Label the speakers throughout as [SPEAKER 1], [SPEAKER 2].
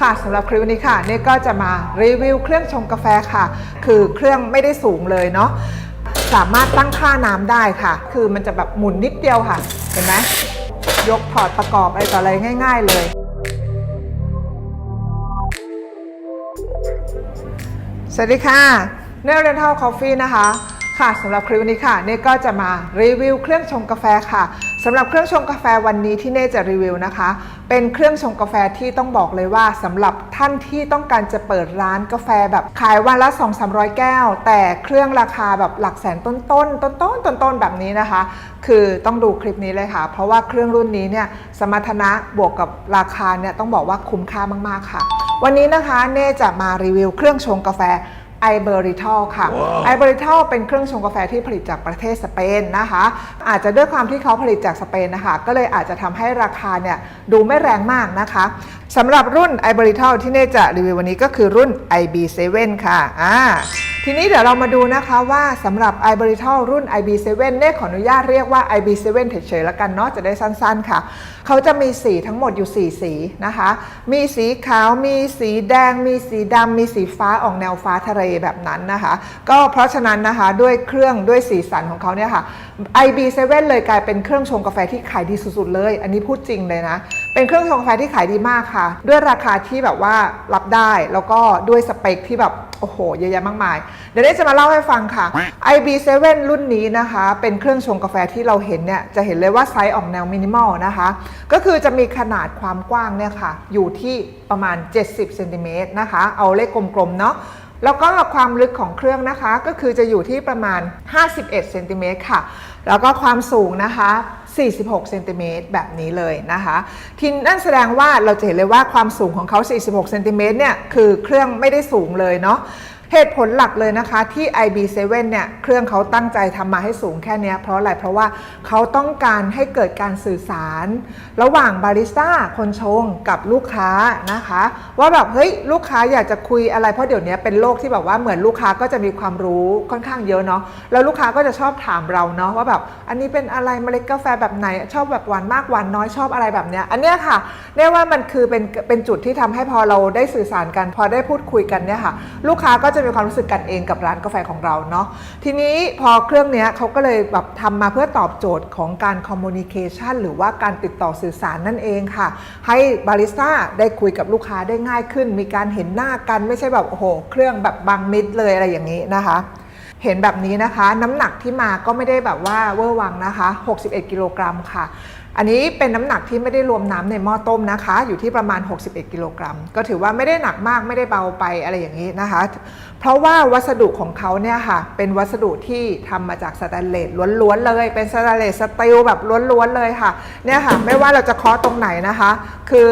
[SPEAKER 1] ค่ะสำหรับคลิปนี้ค่ะเนี่ก็จะมารีวิวเครื่องชงกาแฟค่ะ คือเครื่องไม่ได้สูงเลยเนาะสามารถตั้งค่าน้ำได้ค่ะ คือมันจะแบบหมุนนิดเดียวค่ะ เห็นไหมยกถอดประกอบอะไรต่ออะไรง่าย ๆ เลยสวัสดีค่ะเนลเรนทัลคอฟฟี่นะคะ ค่ะสำหรับคลิปนี้ค่ะเน่ก็จะมารีวิวเครื่องชงกาแฟค่ะ สำหรับเครื่องชงกาแฟวันนี้ที่เน่จะรีวิวนะคะ เป็นเครื่องชงกาแฟที่ต้องบอกเลยว่าสำหรับท่านที่ต้องการจะเปิดร้านกาแฟแบบขายวันละ 2 3 0 0 แก้ว แต่เครื่องราคาแบบหลักแสนต้นๆต้นๆต้นๆแบบนี้นะคะ คือต้องดูคลิปนี้เลยค่ะ เพราะว่าเครื่องรุ่นนี้เนี่ยสมรรถนะบวกกับราคาเนี่ยต้องบอกว่าคุ้มค่ามากๆค่ะ วันนี้นะคะเน่จะมารีวิวเครื่องชงกาแฟ ไอเบอริทัลค่ะไอเบอริทัลเป็นเครื่องชงกาแฟที่ผลิตจากประเทศสเปนนะคะ อาจจะด้วยความที่เขาผลิตจากสเปนนะคะ ก็เลยอาจจะทำให้ราคาเนี่ยดูไม่แรงมากนะคะสำหรับรุ่นไอเบอริทัลที่เน่จะรีวิววันนี้ก็คือรุ่น IB7 ค่ะอ่า ทีนี้เดี๋ยวเรามาดูนะคะว่าสำหรับ i b r i t a l รุ่น IB7 เน่ขออนุญาตเรียกว่า IB7 เฉยๆแล้วกันเนาะจะได้สั้นๆค่ะ เขาจะมีสีทั้งหมดอยู่ 4 สีนะคะ มีสีขาว มีสีแดง มีสีดำมีสีฟ้าออกแนวฟ้าทะเลแบบนั้นนะคะ ก็เพราะฉะนั้นนะคะด้วยเครื่องด้วยสีสันของเขาเนี่ยค่ะ IB7 เลยกลายเป็นเครื่องชงกาแฟที่ขายดีสุดๆเลย อันนี้พูดจริงเลยนะ เป็นเครื่องชงกาแฟที่ขายดีมากค่ะ ด้วยราคาที่แบบว่ารับได้แล้วก็ด้วยสเปคที่แบบโอ้โหเยอะแยะมากมาย เดี๋ยวนี้จะมาเล่าให้ฟังค่ะ IB7 รุ่นนี้นะคะ เป็นเครื่องชงกาแฟที่เราเห็นเนี่ย จะเห็นเลยว่าไซส์ออกแนวมินิมอลนะคะ ก็คือจะมีขนาดความกว้างเนี่ยค่ะ อยู่ที่ประมาณ 70เซนติเมตรนะคะ เอาเลขกลมๆเนาะแล้วก็ความลึกของเครื่องนะคะ ก็คือจะอยู่ที่ประมาณ 51เซนติเมตรค่ะ แล้วก็ความสูงนะคะ 46เซนติเมตรแบบนี้เลยนะคะทีนั่นแสดงว่าเราจะเห็นเลยว่าความสูงของเขา 46เซนติเมตรเนี่ยคือเครื่องไม่ได้สูงเลยเนาะ เหตุผลหลักเลยนะคะที่ IB7 เนี่ยเครื่องเขาตั้งใจทำมาให้สูงแค่นี้เพราะอะไร เพราะว่าเขาต้องการให้เกิดการสื่อสาร ระหว่างบาริสต้าคนชงกับลูกค้านะคะ ว่าแบบเฮ้ยลูกค้าอยากจะคุยอะไรเพราะเดี๋ยวนี้เป็นโลกที่แบบว่าเหมือนลูกค้าก็จะมีความรู้ค่อนข้างเยอะเนาะแล้วลูกค้าก็จะชอบถามเราเนาะว่าแบบอันนี้เป็นอะไรเมล็ดกาแฟแบบไหนชอบแบบหวานมากหวานน้อยชอบอะไรแบบเนี้ยอันเนี้ยค่ะเรียกว่ามันคือเป็นเป็นจุดที่ทำให้พอเราได้สื่อสารกัน พอได้พูดคุยกันเนี่ยค่ะ ลูกค้าก็จะมีความรู้สึกกันเองกับร้านกาแฟของเราเนาะทีนี้พอเครื่องนี้เขาก็เลยแบบทำมาเพื่อตอบโจทย์ของการคอมมูนิเคชันหรือว่าการติดต่อสื่อสารนั่นเองค่ะ ให้บาริสต้าได้คุยกับลูกค้าได้ง่ายขึ้น มีการเห็นหน้ากันไม่ใช่แบบโอ้โหเครื่องแบบบางมิดเลยอะไรอย่างนี้นะคะ เห็นแบบนี้นะคะ น้ำหนักที่มาก็ไม่ได้แบบว่าเวอร์วังนะคะ 61 กิโลกรัมค่ะ อันนี้เป็นน้ำหนักที่ไม่ได้รวมน้ำในหม้อต้มนะคะ อยู่ที่ประมาณ 61 กิโลกรัม ก็ถือว่าไม่ได้หนักมากไม่ได้เบาไปอะไรอย่างนี้นะคะ เพราะว่าวัสดุของเขาเนี่ยค่ะ เป็นวัสดุที่ทำมาจากสแตนเลสล้วนๆเลย เป็นสแตนเลสสตีลแบบล้วนๆเลยค่ะ เนี่ยค่ะ ไม่ว่าเราจะเคาะตรงไหนนะคะ คือ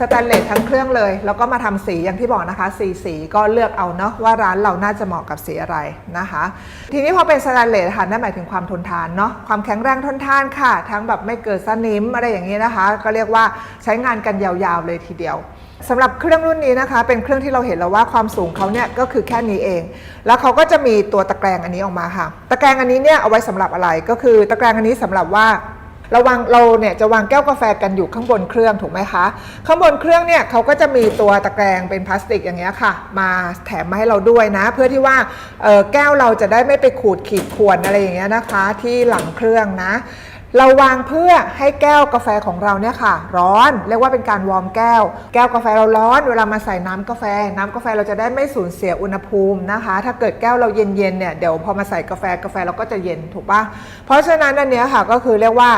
[SPEAKER 1] สแตนเลสทั้งเครื่องเลย แล้วก็มาทำสีอย่างที่บอกนะคะสีสีก็เลือกเอาเนาะว่าร้านเราน่าจะเหมาะกับสีอะไรนะคะ ทีนี้พอเป็นสแตนเลสค่ะนั่นหมายถึงความทนทานเนาะความแข็งแรงทนทานค่ะ ทั้งแบบไม่เกิดสนิมอะไรอย่างนี้นะคะ ก็เรียกว่าใช้งานกันยาวๆเลยทีเดียวสำหรับเครื่องรุ่นนี้นะคะ เป็นเครื่องที่เราเห็นแล้วว่าความสูงเขาเนี่ยก็คือแค่นี้เอง แล้วเขาก็จะมีตัวตะแกรงอันนี้ออกมาค่ะ ตะแกรงอันนี้เนี่ยเอาไว้สำหรับอะไรก็คือ ตะแกรงอันนี้สำหรับว่า ระวังเราเนี่ยจะวางแก้วกาแฟกันอยู่ข้างบนเครื่องถูกไหมคะ ข้างบนเครื่องเนี่ยเขาก็จะมีตัวตะแกรงเป็นพลาสติกอย่างเงี้ยค่ะ มาแถมมาให้เราด้วยนะ เพื่อที่ว่าแก้วเราจะได้ไม่ไปขูดขีดข่วนอะไรอย่างเงี้ยนะคะ ที่หลังเครื่องนะ เราวางเพื่อให้แก้วกาแฟของเราเนี่ยค่ะ ร้อนเรียกว่าเป็นการวอร์มแก้ว แก้วกาแฟเราร้อน เวลามาใส่น้ำกาแฟ น้ำกาแฟเราจะได้ไม่สูญเสียอุณหภูมินะคะ ถ้าเกิดแก้วเราเย็นๆเนี่ยเดี๋ยวพอมาใส่กาแฟกาแฟเราก็จะเย็นถูกปะเพราะฉะนั้นอันเนี้ยค่ะก็คือเรียกว่า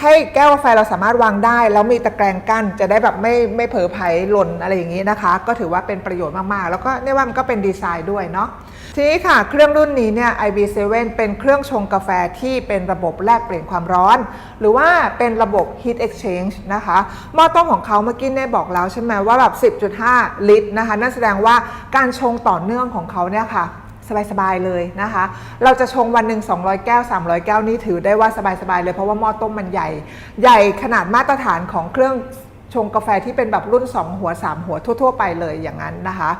[SPEAKER 1] ให้แก้วกาแฟเราสามารถวางได้ แล้วมีตะแกรงกั้นจะได้แบบไม่ไม่เผลอไผลหล่นอะไรอย่างนี้นะคะ ก็ถือว่าเป็นประโยชน์มากๆ แล้วก็เนี่ยว่ามันก็เป็นดีไซน์ด้วยเนาะ ทีนี้ค่ะ เครื่องรุ่นนี้เนี่ย IB7 เป็นเครื่องชงกาแฟที่เป็นระบบแลกเปลี่ยนความร้อน หรือว่าเป็นระบบ heat exchange นะคะหม้อต้มของเขาเมื่อกี้เนี่ยบอกแล้วใช่ไหมว่าแบบ 10.5 ลิตรนะคะ นั่นแสดงว่าการชงต่อเนื่องของเขาเนี่ยค่ะสบายๆเลยนะคะ เราจะชงวันหนึ่ง200 แก้ว 300 แก้วนี่ถือได้ว่าสบายๆเลยเพราะว่าหม้อต้มมันใหญ่ ใหญ่ขนาดมาตรฐานของเครื่อง ชงกาแฟที่เป็นแบบรุ่น 2 หัว 3 หัวทั่ว ๆ ไปเลยอย่างนั้นนะคะ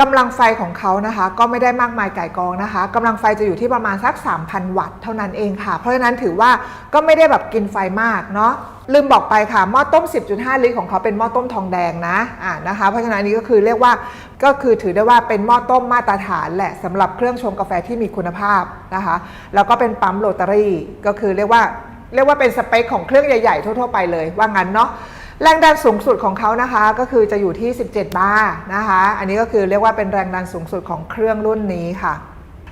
[SPEAKER 1] กำลังไฟของเขานะคะก็ไม่ได้มากมายไก่กองนะคะกำลังไฟจะอยู่ที่ประมาณสัก 3,000 วัตต์เท่านั้นเองค่ะ เพราะฉะนั้นถือว่าก็ไม่ได้แบบกินไฟมากเนาะลืมบอกไปค่ะหม้อต้ม 10.5 ลิตรของเขาเป็นหม้อต้มทองแดงนะอ่านะคะเพราะฉะนั้นนี้ก็คือเรียกว่าก็คือถือได้ว่าเป็นหม้อต้มมาตรฐานแหละสำหรับเครื่องชงกาแฟที่มีคุณภาพนะคะแล้วก็เป็นปั๊มโรตารี่ก็คือเรียกว่าเรียกว่าเป็นสเปคของเครื่องใหญ่ ๆ ทั่ว ๆ ไปเลยว่างั้นเนาะ แรงดันสูงสุดของเขานะคะก็คือจะอยู่ที่ 17 บาร์นะคะ อันนี้ก็คือเรียกว่าเป็นแรงดันสูงสุดของเครื่องรุ่นนี้ค่ะ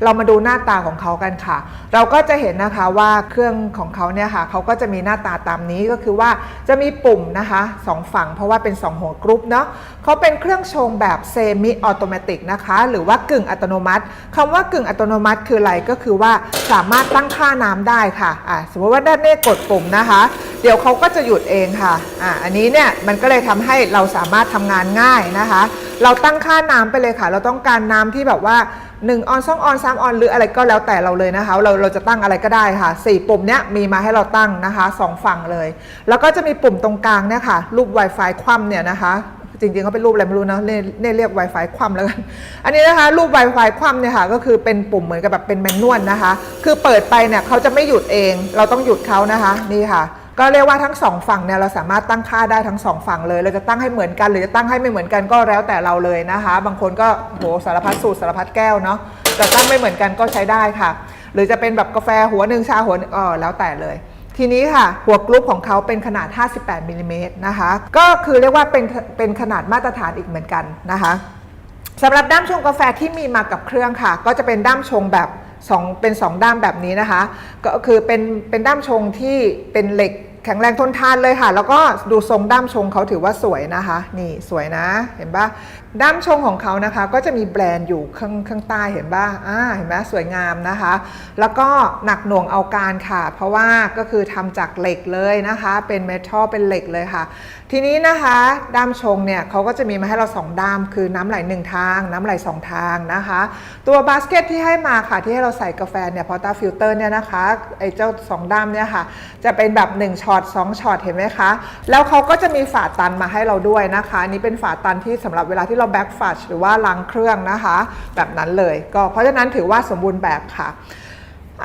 [SPEAKER 1] เรามาดูหน้าตาของเขากันค่ะ เราก็จะเห็นนะคะว่าเครื่องของเขาเนี่ยค่ะเขาก็จะมีหน้าตาตามนี้ก็คือว่าจะมีปุ่มนะคะสองฝั่งเพราะว่าเป็น 2 หัวกรุ๊ปเนาะเขาเป็นเครื่องชงแบบเซมิออโตเมติกนะคะหรือว่ากึ่งอัตโนมัติคำว่ากึ่งอัตโนมัติคืออะไรก็คือว่าสามารถตั้งค่าน้ำได้ค่ะอ่าสมมติว่าด้านนี้กดปุ่มนะคะ เดี๋ยวเขาก็จะหยุดเองค่ะอ่าอันนี้เนี่ยมันก็เลยทำให้เราสามารถทำงานง่ายนะคะ เราตั้งค่าน้ำไปเลยค่ะ เราต้องการน้ำที่แบบว่า1ออน2ออน3ออนหรืออะไรก็แล้วแต่เราเลยนะคะ เราเราจะตั้งอะไรก็ได้ค่ะ 4 ปุ่มเนี้ยมีมาให้เราตั้งนะคะสองฝั่งเลย แล้วก็จะมีปุ่มตรงกลางเนี่ยค่ะ รูป Wi-Fi คว่ำเนี่ยนะคะจริงๆเขาเป็นรูปอะไรไม่รู้นะเน่เน่เรียก Wi-Fi คว่ำแล้วกัน อันนี้นะคะ รูป Wi-Fi คว่ำเนี่ยค่ะ ก็คือเป็นปุ่มเหมือนกับแบบเป็นแมนนวลนะคะ คือเปิดไปเนี่ยเขาจะไม่หยุดเอง เราต้องหยุดเขานะคะ นี่ค่ะ ก็เรียกว่าทั้งสองฝั่งเนี่ยเราสามารถตั้งค่าได้ทั้งสองฝั่งเลย เราจะตั้งให้เหมือนกัน หรือจะตั้งให้ไม่เหมือนกันก็แล้วแต่เราเลยนะคะ บางคนก็โหสารพัดสูตรสารพัดแก้วเนาะแต่ตั้งไม่เหมือนกันก็ใช้ได้ค่ะ หรือจะเป็นแบบกาแฟหัวหนึ่งชาหัวอ๋อแล้วแต่เลย ทีนี้ค่ะ หัวกรุ๊ปของเขาเป็นขนาด 58มิลลิเมตรนะคะ ก็คือเรียกว่าเป็นเป็นขนาดมาตรฐานอีกเหมือนกันนะคะสำหรับด้ามชงกาแฟที่มีมากับเครื่องค่ะ ก็จะเป็นด้ามชงแบบ สองเป็นสองด้ามแบบนี้นะคะ ก็คือเป็นเป็นด้ามชงที่เป็นเหล็ก แข็งแรงทนทานเลยค่ะ แล้วก็ดูทรงด้ามชงเขาถือว่าสวยนะคะ นี่สวยนะ เห็นปะด้ามชงของเขานะคะ ก็จะมีแบรนด์อยู่ข้างข้างใต้เห็นปะอ่าเห็นไหมสวยงามนะคะ แล้วก็หนักหน่วงเอาการค่ะ เพราะว่าก็คือทำจากเหล็กเลยนะคะ เป็นเมทัลเป็นเหล็กเลยค่ะ ทีนี้นะคะด้ามชงเนี่ยเขาก็จะมีมาให้เราสองด้าม คือน้ำไหลหนึ่งทาง น้ำไหลสองทางนะคะ ตัวบาสเกตที่ให้มาค่ะ ที่ให้เราใส่กาแฟเนี่ยพอตาฟิลเตอร์เนี่ยนะคะไอ้เจ้าสองด้ามเนี่ยค่ะ จะเป็นแบบ 1ช็อนต2ช็อตเห็นไหมคะ แล้วเขาก็จะมีฝาตันมาให้เราด้วยนะคะอันนี้เป็นฝาตันที่สำหรับเวลาที่เราแบ็กฟัชหรือว่าล้างเครื่องนะคะ แบบนั้นเลยก็เพราะฉะนั้นถือว่าสมบูรณ์แบบค่ะ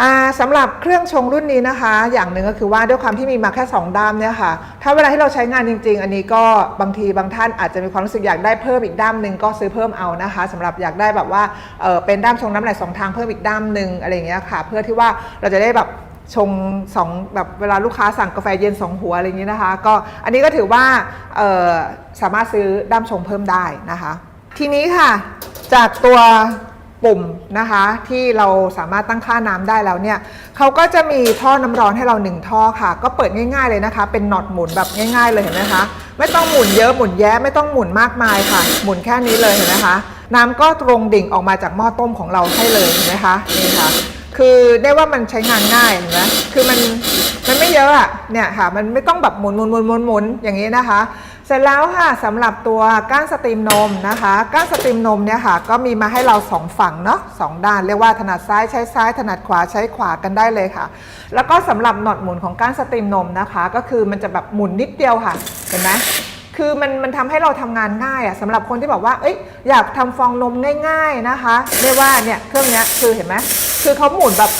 [SPEAKER 1] อ่าสำหรับเครื่องชงรุ่นนี้นะคะ อย่างหนึ่งก็คือว่าด้วยความที่มีมาแค่ 2 ด้ามเนี่ยค่ะ ถ้าเวลาที่เราใช้งานจริง ๆ อันนี้ก็บางทีบางท่านอาจจะมีความรู้สึกอยากได้เพิ่มอีกด้ามหนึ่งก็ซื้อเพิ่มเอานะคะสำหรับอยากได้แบบว่าเเป็นด้ามชงน้ำไหลสองทางเพิ่มอีกด้ามหนึ่งอะไรอย่างเงี้ยค่ะ เพื่อที่ว่าเราจะได้แบบ ชงสองแบบเวลาลูกค้าสั่งกาแฟเย็นสองหัวอะไรอย่างงี้นะคะ ก็อันนี้ก็ถือว่าสามารถซื้อด้ามชงเพิ่มได้นะคะ ทีนี้ค่ะจากตัวปุ่มนะคะที่เราสามารถตั้งค่าน้ำได้แล้วเนี่ยเขาก็จะมีท่อน้ำร้อนให้เราหนึ่งท่อค่ะ ก็เปิดง่ายๆเลยนะคะ เป็นน็อตหมุนแบบง่ายๆเลยเห็นไหมคะไม่ต้องหมุนเยอะหมุนแย้ไม่ต้องหมุนมากมายค่ะ หมุนแค่นี้เลยเห็นไหมคะ น้ำก็ตรงดิ่งออกมาจากหม้อต้มของเราให้เลยเห็นไหมคะนี่ค่ะ คือได้ว่ามันใช้งานง่ายเห็นไหมคือมันมันไม่เยอะอะเนี่ยค่ะ มันไม่ต้องแบบหมุนหมุนหมุนหมุนหมุนอย่างนี้นะคะ เสร็จแล้วค่ะสำหรับตัวก้านสตรีมนมนะคะ ก้านสตรีมนมเนี่ยค่ะ ก็มีมาให้เราสองฝั่งเนาะสองด้านเรียกว่าถนัดซ้ายใช้ซ้าย ถนัดขวาใช้ขวากันได้เลยค่ะ แล้วก็สำหรับหนอดหมุนของก้านสตรีมนมนะคะ ก็คือมันจะแบบหมุนนิดเดียวค่ะ เห็นไหมคือมันมันทำให้เราทำงานง่ายอะสำหรับคนที่บอกว่าเอ้ยอยากทำฟองนมง่าย ๆนะคะเรียกว่าเนี่ยเครื่องนี้คือเห็นไหม คือเขาหมุนแบบ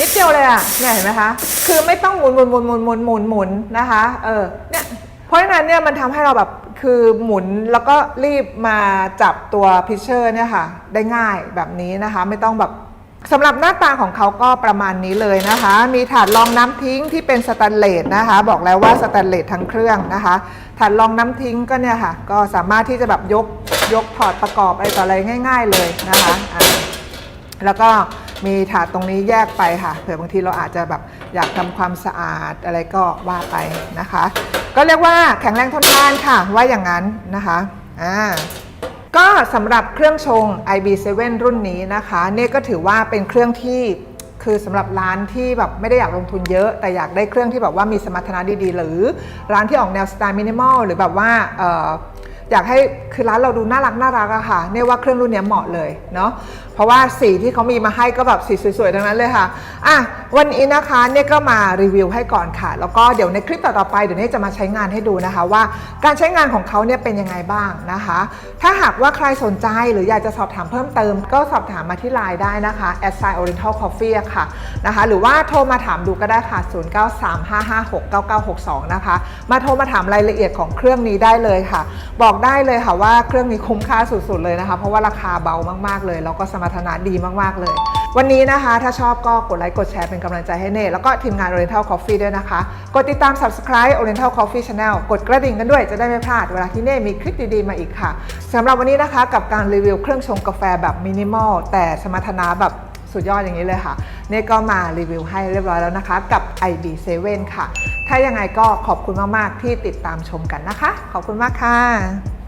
[SPEAKER 1] นิดเดียวเลยอะเนี่ยเห็นไหมคะ คือไม่ต้องหมุนหมุนหมุนหมุนหมุนหมุนหมุนนะคะ เออ เนี่ย เพราะฉะนั้นเนี่ยมันทำให้เราแบบคือหมุนแล้วก็รีบมาจับตัวพิเชอร์เนี่ยค่ะ ได้ง่ายแบบนี้นะคะ ไม่ต้องแบบสำหรับหน้าตาของเขาก็ประมาณนี้เลยนะคะ มีถาดรองน้ำทิ้งที่เป็นสแตนเลสนะคะ บอกแล้วว่าสแตนเลสทั้งเครื่องนะคะ ถาดรองน้ำทิ้งก็เนี่ยค่ะ ก็สามารถที่จะแบบยกยกถอดประกอบอะไรต่ออะไรง่าย ๆเลยนะคะอ่าแล้วก็ มีถาดตรงนี้แยกไปค่ะ เผื่อบางทีเราอาจจะแบบอยากทำความสะอาดอะไรก็ว่าไปนะคะ ก็เรียกว่าแข็งแรงทนทานค่ะ ว่าอย่างนั้นนะคะอ่าก็สำหรับเครื่องชง IB7 รุ่นนี้นะคะเนี่ยก็ถือว่าเป็นเครื่องที่คือสำหรับร้านที่แบบไม่ได้อยากลงทุนเยอะ แต่อยากได้เครื่องที่แบบว่ามีสมรรถนะดีๆ หรือร้านที่ออกแนวสไตล์มินิมอลหรือแบบว่า อยากให้คือร้านเราดูน่ารักน่ารักอะค่ะเนี่ยว่าเครื่องรุ่นนี้เหมาะเลยเนาะเพราะว่าสีที่เขามีมาให้ก็แบบสีสวยๆทั้งนั้นเลยค่ะอะ วันนี้นะคะเนี่ยก็มารีวิวให้ก่อนค่ะ แล้วก็เดี๋ยวในคลิปต่อๆไปเดี๋ยวเนี่ยจะมาใช้งานให้ดูนะคะ ว่าการใช้งานของเขาเนี่ยเป็นยังไงบ้างนะคะ ถ้าหากว่าใครสนใจหรืออยากจะสอบถามเพิ่มเติม ก็สอบถามมาที่ไลน์ได้นะคะ a s s i Oriental Coffee ค่ะนะคะหรือว่าโทรมาถามดูก็ได้ค่ะ 0935569962 นะคะ มาโทรมาถามรายละเอียดของเครื่องนี้ได้เลยค่ะ บอกได้เลยค่ะว่าเครื่องนี้คุ้มค่าสุดๆเลยนะคะ เพราะว่าราคาเบามากๆเลยแล้วก็สมรรถนะดีมากๆเลย วันนี้นะคะ ถ้าชอบก็กดไลค์กดแชร์เป็นกำลังใจให้เน่แล้วก็ทีมงาน Oriental Coffee ด้วยนะคะ กดติดตาม Subscribe Oriental Coffee Channel กดกระดิ่งกันด้วยจะได้ไม่พลาดเวลาที่เน่มีคลิปดีๆมาอีกค่ะสำหรับวันนี้นะคะกับการรีวิวเครื่องชงกาแฟแบบมินิมอลแต่สมรรถนะแบบสุดยอดอย่างนี้เลยค่ะ เน่ก็มารีวิวให้เรียบร้อยแล้วนะคะ กับ IB7 ค่ะ ถ้ายังไงก็ขอบคุณมาก ๆ ที่ติดตามชมกันนะคะ ขอบคุณมากค่ะ